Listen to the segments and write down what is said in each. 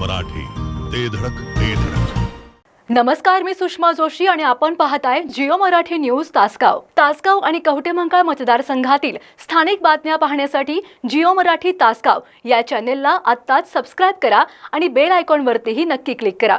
मराठी. ते धडक ते धडक. नमस्कार मी सुषमा जोशी आणि आपण पाहताय जिओ मराठी न्यूज तासगाव. तासगाव आणि कवटेमंकाळ मतदारसंघातील स्थानिक बातम्या पाहण्यासाठी जिओ मराठी तासगाव या चॅनेलला आत्ताच सबस्क्राईब करा आणि बेल आयकॉनवरतीही नक्की क्लिक करा.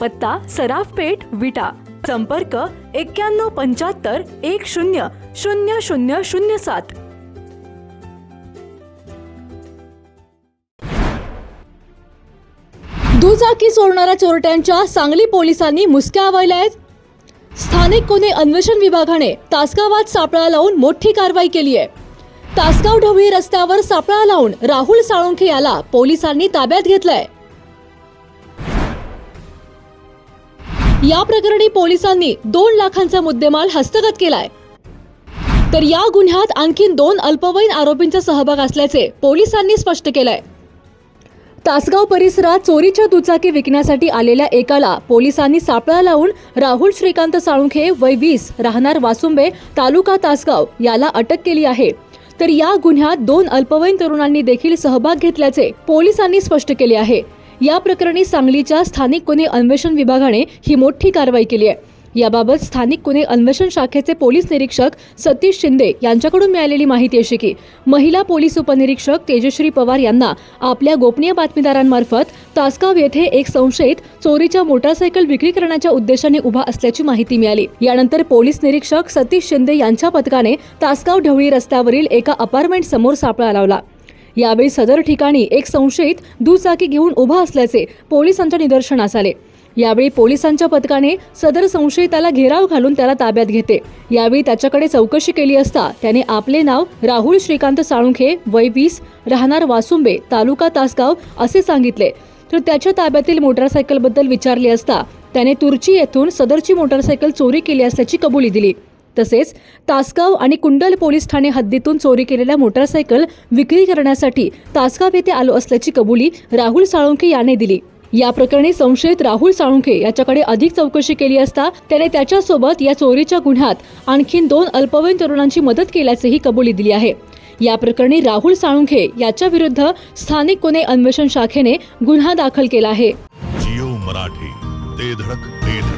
पत्ता सराफ पेठ विटा. संपर्क एक्क्याण्णव पंच्याहत्तर एक शून्य शून्य शून्य शून्य सात. दुचाकी चोरणाऱ्या चोरट्यांच्या सांगली पोलिसांनी मुसक्या आवळल्या आहेत. स्थानिक गुन्हे अन्वेषण विभागाने तासगावात सापळा लावून मोठी कारवाई केली आहे. तासगाव ढवळी रस्त्यावर सापळा लावून राहुल साळुंखे याला पोलिसांनी ताब्यात घेतलंय. या प्रकरणी पोलिसांनी दोन लाखांचा मुद्देमाल हस्तगत केलाय. तर या गुन्ह्यात आणखीन दोन अल्पवयीन आरोपींचा सहभाग असल्याचे पोलिसांनी स्पष्ट केलंय. तासगाव परिसरात चोरीच्या दुचाकी विकण्यासाठी आलेल्या एकाला पोलिसांनी सापळा लावून राहुल श्रीकांत साळुंखे वय वीस राहणार वासुंबे तालुका तासगाव याला अटक केली आहे. तर या गुन्ह्यात दोन अल्पवयीन तरुणांनी देखील सहभाग घेतल्याचे पोलिसांनी स्पष्ट केले आहे. या प्रकरणी सांगलीच्या स्थानिक गुन्हे अन्वेषण विभागाने ही मोठी कारवाई केली आहे. याबाबत स्थानिक गुन्हे अन्वेषण शाखेचे पोलीस निरीक्षक सतीश शिंदे यांच्याकडून मिळालेली माहिती अशी की महिला पोलीस उपनिरीक्षक तेजश्री पवार यांना आपल्या गोपनीय बातमीदारांमार्फत तासगाव येथे एक संशयित चोरीच्या मोटारसायकल विक्री करण्याच्या उद्देशाने उभा असल्याची माहिती मिळाली. यानंतर पोलीस निरीक्षक सतीश शिंदे यांच्या पथकाने तासगाव ढवळी रस्त्यावरील एका अपार्टमेंट समोर सापळा लावला. यावेळी सदर ठिकाणी एक संशयित दुचाकी घेऊन उभा असल्याचे पोलिसांच्या निदर्शनास आले. यावेळी पोलिसांच्या पथकाने सदर संशयिताला घेराव घालून त्याला ताब्यात घेते यावेळी त्याच्याकडे चौकशी केली असता त्याने आपले नाव राहुल श्रीकांत साळुंखे वय वीस राहणार वासुंबे तालुका तासगाव असे सांगितले. तर त्याच्या ताब्यातील मोटारसायकलबद्दल विचारले असता त्याने तुर्ची येथून सदरची मोटारसायकल चोरी केली असल्याची कबुली दिली. तसेच तासगाव आणि कुंडल पोलीस ठाणे हद्दीतून चोरी केलेल्या मोटारसायकल विक्री करण्यासाठी तासगाव येथे आलो असल्याची कबुली राहुल साळुंखे याने दिली. या प्रकरणी संशयित राहुल साळुंखे याच्याकडे अधिक चौकशी केली असता त्याने त्याच्यासोबत या चोरीच्या गुन्ह्यात आणखीन दोन अल्पवयीन तरुणांची मदत केल्याचीही कबुली दिली आहे. या प्रकरणी राहुल साळुंखे याच्या विरुद्ध स्थानिक गुन्हे अन्वेषण शाखेने गुन्हा दाखल केला आहे. जिओ मराठी ते धडक ते धडक.